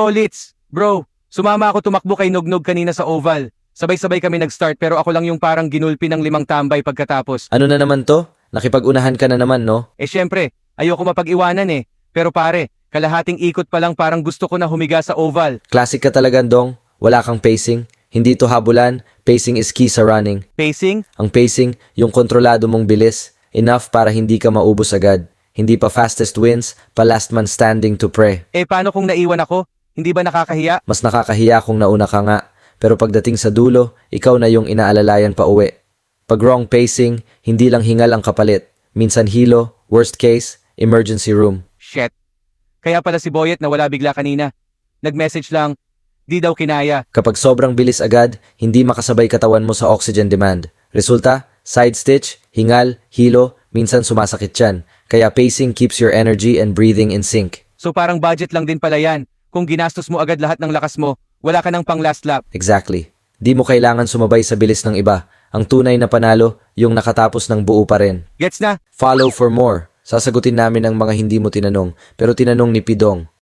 Tolits, bro, sumama ako tumakbo kay Nognog kanina sa oval. Sabay-sabay kami nag-start pero ako lang yung parang ginulpi ng limang tambay pagkatapos. Ano na naman to? Nakipag-unahan ka na naman, no? Eh syempre, ayoko mapag-iwanan eh. Pero pare, kalahating ikot pa lang parang gusto ko na humiga sa oval. Classic ka talaga, Dong. Wala kang pacing. Hindi to habulan. Pacing is key sa running. Pacing? Ang pacing, yung kontrolado mong bilis. Enough para hindi ka maubos agad. Hindi pa fastest wins, pa last man standing to pray. Eh paano kung naiwan ako? Hindi ba nakakahiya? Mas nakakahiya kung nauna ka nga. Pero pagdating sa dulo, ikaw na yung inaalalayan pa uwi. Pag wrong pacing, hindi lang hingal ang kapalit. Minsan hilo, worst case, emergency room. Shit. Kaya pala si Boyet na wala bigla kanina. Nag-message lang, di daw kinaya. Kapag sobrang bilis agad, hindi makasabay katawan mo sa oxygen demand. Resulta, side stitch, hingal, hilo, minsan sumasakit yan. Kaya pacing keeps your energy and breathing in sync. So parang budget lang din pala yan. Kung ginastos mo agad lahat ng lakas mo, wala ka ng pang last lap. Exactly. Di mo kailangan sumabay sa bilis ng iba. Ang tunay na panalo, yung nakatapos ng buo pa rin. Gets na? Follow for more. Sasagutin namin ang mga hindi mo tinanong, pero tinanong ni Pidong.